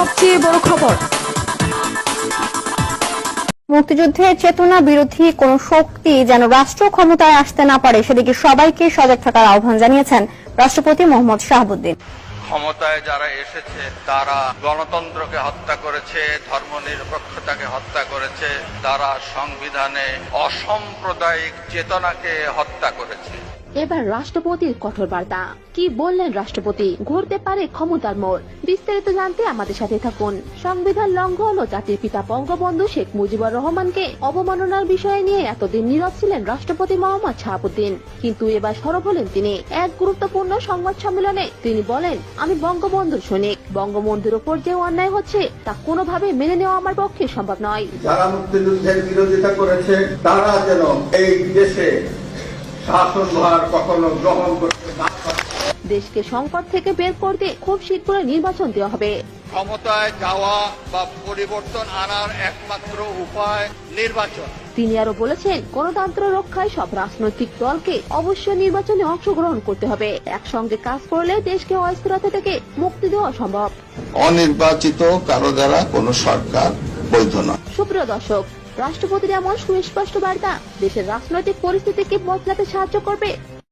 সবচেয়ে বড় খবর? মুক্তিযুদ্ধের চেতনা বিরোধী কোন শক্তি যেন রাষ্ট্র ক্ষমতায় আসতে না পারে সেদিকে সবাইকে সজাগ থাকার আহ্বান জানিয়েছেন রাষ্ট্রপতি মোহাম্মদ শাহাবুদ্দিন। ক্ষমতায় যারা এসেছে তারা গণতন্ত্রকে হত্যা করেছে ধর্মনিরপেক্ষতাকে হত্যা করেছে তারা সংবিধানে অসাম্প্রদায়িক চেতনাকে হত্যা করেছে। এবার রাষ্ট্রপতির কঠোর বার্তা। কি বললেন রাষ্ট্রপতি? ঘুরতে পারে ক্ষমতার মোড়। বিস্তারিত জানতে আমাদের সাথে থাকুন। সংবিধান লঙ্ঘন ও জাতির পিতা বঙ্গবন্ধু শেখ মুজিবুর রহমানকে অবমাননার বিষয় নিয়ে এতদিন নীরব ছিলেন রাষ্ট্রপতি মোহাম্মদ শাহাবুদ্দিন। কিন্তু এবার সরব হলেন তিনি। এক গুরুত্বপূর্ণ সংবাদ সম্মেলনে তিনি বলেন, আমি বঙ্গবন্ধুর সৈনিক। বঙ্গবন্ধুর ওপর যে অন্যায় হচ্ছে, তা কোনোভাবে মেনে নেওয়া আমার পক্ষে সম্ভব নয়। যারা মুক্তিযুদ্ধের বিরোধিতা করেছে, তারা যেন এই দেশে শাসনভার কখনো গ্রহণ করতে না দেশকে সংকট থেকে বের করতে খুব শীঘ্রই নির্বাচন দেওয়া হবে। ক্ষমতায় যাওয়া বা পরিবর্তন আনার একমাত্র উপায় নির্বাচন। তিনি আরও বলেছেন গণতন্ত্র রক্ষায় সব রাজনৈতিক দলকে অবশ্যই নির্বাচনে অংশগ্রহণ করতে হবে। একসঙ্গে কাজ করলে দেশকে অস্থিরতা থেকে মুক্তি দেওয়া সম্ভব। অনির্বাচিত কারও দ্বারা কোনো সরকার বৈধ নয়। সুপ্রিয় দর্শক রাষ্ট্রপতির এমন সুস্পষ্ট বার্তা দেশের রাজনৈতিক পরিস্থিতিকে বদলাতে সাহায্য করবে।